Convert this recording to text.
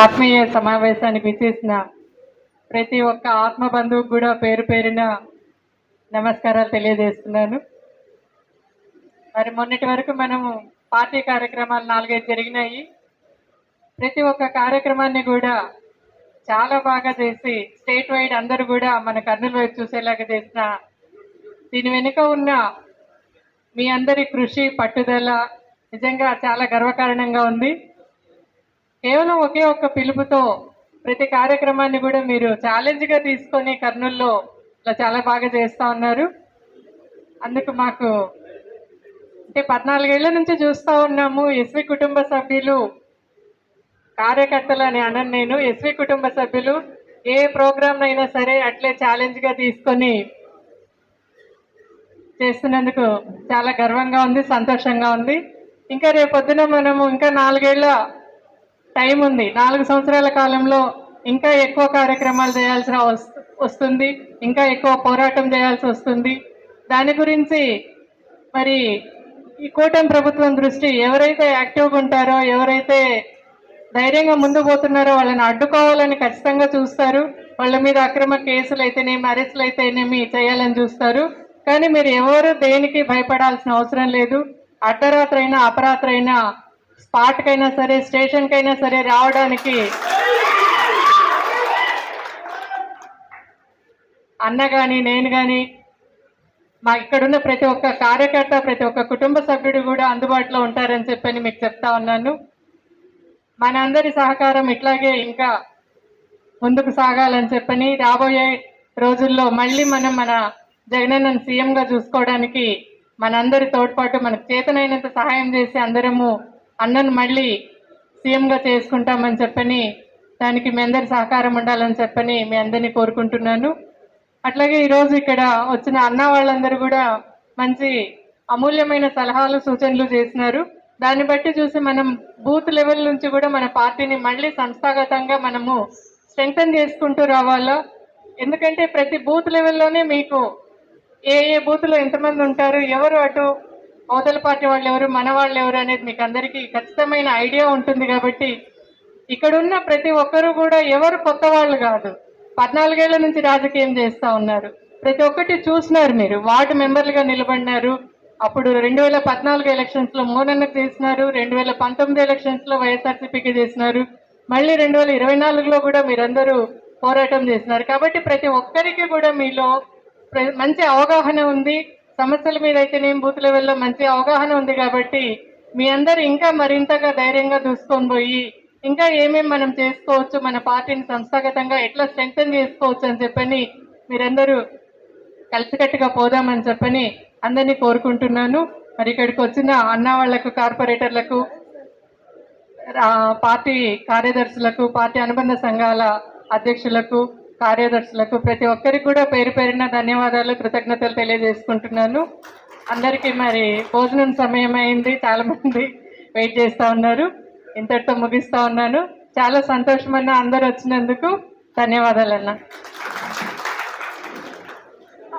ఆత్మీయ సమావేశాన్ని విచ్చేసిన ప్రతి ఒక్క ఆత్మ బంధువుకు కూడా పేరు పేరున నమస్కారాలు తెలియజేస్తున్నాను. మరి మొన్నటి వరకు మనము పార్టీ కార్యక్రమాలు నాలుగైదు జరిగినాయి. ప్రతి ఒక్క కార్యక్రమాన్ని కూడా చాలా బాగా చేసి స్టేట్ వైడ్ అందరూ కూడా మన కర్నూలు వైపు చూసేలాగా చేసిన దీని వెనుక ఉన్న మీ అందరి కృషి పట్టుదల నిజంగా చాలా గర్వకారణంగా ఉంది. కేవలం ఒకే ఒక్క పిలుపుతో ప్రతి కార్యక్రమాన్ని కూడా మీరు ఛాలెంజ్గా తీసుకొని కర్నూల్లో ఇలా చాలా బాగా చేస్తూ ఉన్నారు. అందుకు మాకు అంటే పద్నాలుగేళ్ళ నుంచి చూస్తూ ఉన్నాము. ఎస్వి కుటుంబ సభ్యులు కార్యకర్తలు అని అనను నేను. ఎస్వి కుటుంబ సభ్యులు ఏ ప్రోగ్రామ్ అయినా సరే అట్లే ఛాలెంజ్గా తీసుకొని చేస్తున్నందుకు చాలా గర్వంగా ఉంది సంతోషంగా ఉంది. ఇంకా రేపొద్దున మనము ఇంకా నాలుగేళ్ళ టైం ఉంది. నాలుగు సంవత్సరాల కాలంలో ఇంకా ఎక్కువ కార్యక్రమాలు చేయాల్సిన వస్- వస్తుంది. ఇంకా ఎక్కువ పోరాటం చేయాల్సి వస్తుంది. దాని గురించి మరి ఈ కూటమి ప్రభుత్వం దృష్టి ఎవరైతే యాక్టివ్గా ఉంటారో ఎవరైతే ధైర్యంగా ముందు పోతున్నారో వాళ్ళని అడ్డుకోవాలని ఖచ్చితంగా చూస్తారు. వాళ్ళ మీద అక్రమ కేసులు అయితేనేమి అరెస్టులు అయితేనేమి చేయాలని చూస్తారు. కానీ మీరు ఎవరు దేనికి భయపడాల్సిన అవసరం లేదు. అర్ధరాత్రైనా అపరాత్రైనా అయినా స్పాట్కైనా సరే స్టేషన్కైనా సరే రావడానికి అన్న కానీ నేను కానీ మా ఇక్కడున్న ప్రతి ఒక్క కార్యకర్త ప్రతి ఒక్క కుటుంబ సభ్యుడు కూడా అందుబాటులో ఉంటారని చెప్పని మీకు చెప్తా ఉన్నాను. మనందరి సహకారం ఇట్లాగే ఇంకా ముందుకు సాగాలని చెప్పని రాబోయే రోజుల్లో మళ్ళీ మనం మన జగనన్నను సీఎంగా చూసుకోవడానికి మనందరి తోడ్పాటు మనకు చేతనైనంత సహాయం చేసి అందరము అన్నను మళ్ళీ సీఎంగా చేసుకుంటామని చెప్పని దానికి మీ అందరి సహకారం ఉండాలని చెప్పని మీ అందరినీ కోరుకుంటున్నాను. అట్లాగే ఈరోజు ఇక్కడ వచ్చిన అన్న వాళ్ళందరూ కూడా మంచి అమూల్యమైన సలహాలు సూచనలు చేసినారు. దాన్ని బట్టి చూసి మనం బూత్ లెవెల్ నుంచి కూడా మన పార్టీని మళ్ళీ సంస్థాగతంగా మనము స్ట్రెంగ్తన్ చేసుకుంటూ రావాలా? ఎందుకంటే ప్రతి బూత్ లెవెల్లోనే మీకు ఏ ఏ బూత్లో ఎంతమంది ఉంటారు ఎవరు అటు అవతల పార్టీ వాళ్ళు ఎవరు మన వాళ్ళు ఎవరు అనేది మీకు అందరికీ ఖచ్చితమైన ఐడియా ఉంటుంది కాబట్టి ఇక్కడున్న ప్రతి ఒక్కరూ కూడా ఎవరు కొత్త వాళ్ళు కాదు. పద్నాలుగేళ్ళ నుంచి రాజకీయం చేస్తా ఉన్నారు. ప్రతి ఒక్కటి చూసినారు మీరు. వార్డు మెంబర్లుగా నిలబడినారు. అప్పుడు రెండు వేల పద్నాలుగు ఎలక్షన్స్లో మోనన్నకు చేసినారు. రెండు వేల పంతొమ్మిది ఎలక్షన్స్లో వైఎస్ఆర్సీపీకి చేసినారు. మళ్ళీ రెండు వేల ఇరవై నాలుగులో కూడా మీరందరూ పోరాటం చేసినారు. కాబట్టి ప్రతి ఒక్కరికి కూడా మీలో ప్ర- మంచి అవగాహన ఉంది. సమస్యల మీద అయితేనేం బూత్ లెవెల్లో మంచి అవగాహన ఉంది కాబట్టి మీ అందరు ఇంకా మరింతగా ధైర్యంగా దూసుకొని పోయి ఇంకా ఏమేమి మనం చేసుకోవచ్చు మన పార్టీని సంస్థాగతంగా ఎట్లా స్ట్రెంగ్తన్ చేసుకోవచ్చు అని చెప్పని మీరందరూ కలిసికట్టుగా పోదామని చెప్పని అందరినీ కోరుకుంటున్నాను. మరి ఇక్కడికి వచ్చిన అన్న వాళ్ళకు కార్పొరేటర్లకు పార్టీ కార్యదర్శులకు పార్టీ అనుబంధ సంఘాల అధ్యక్షులకు కార్యదర్శులకు ప్రతి ఒక్కరికి కూడా పేరు పేరిన ధన్యవాదాలు కృతజ్ఞతలు తెలియజేసుకుంటున్నాను. అందరికీ మరి భోజనం సమయం అయింది చాలామంది వెయిట్ చేస్తూ ఉన్నారు. ఇంతటితో ముగిస్తూ ఉన్నాను. చాలా సంతోషమన్న అందరు వచ్చినందుకు ధన్యవాదాలన్నా.